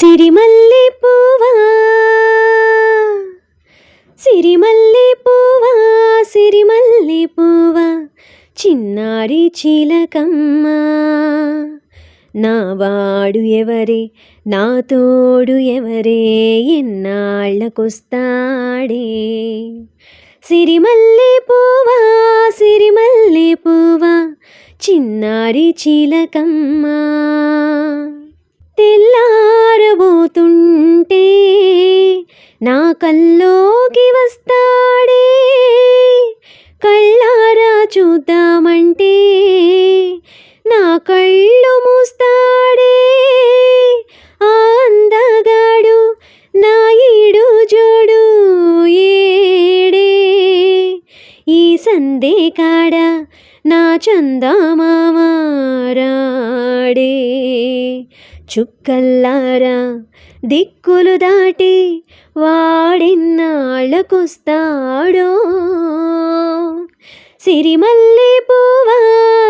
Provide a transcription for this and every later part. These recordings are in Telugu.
సిరిమల్లి పువ్వా సిరిమల్లి పువ్వా సిరిమల్లి పువ్వా చిన్నారి చిలకమ్మ నా వాడు ఎవరే నా తోడు ఎవరే ఎన్నాళ్ళకొస్తాడే? సిరిమల్లి పువ్వా సిరిమల్లి పువ్వా చిన్నారి చిలకమ్మ నా కల్లోకి వస్తాడే. కళ్ళారా చూద్దామంటే సందే కాడ? నా చందమామారాడే. చుక్కల్లారా దిక్కులు దాటి వాడిన్నాళ్ళకొస్తాడో? సిరిమల్లి పువ్వా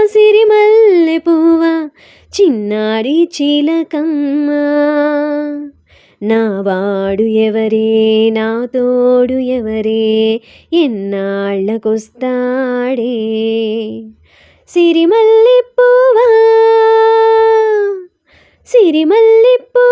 సిరిమల్లి పువ్వా చిన్నారి చిలకమ్మ. నా వాడు ఎవరే నా తోడు ఎవరే ఎన్నాళ్ళకొస్తాడే సిరిమల్లె పువ్వా సిరిమల్లె పువ్వా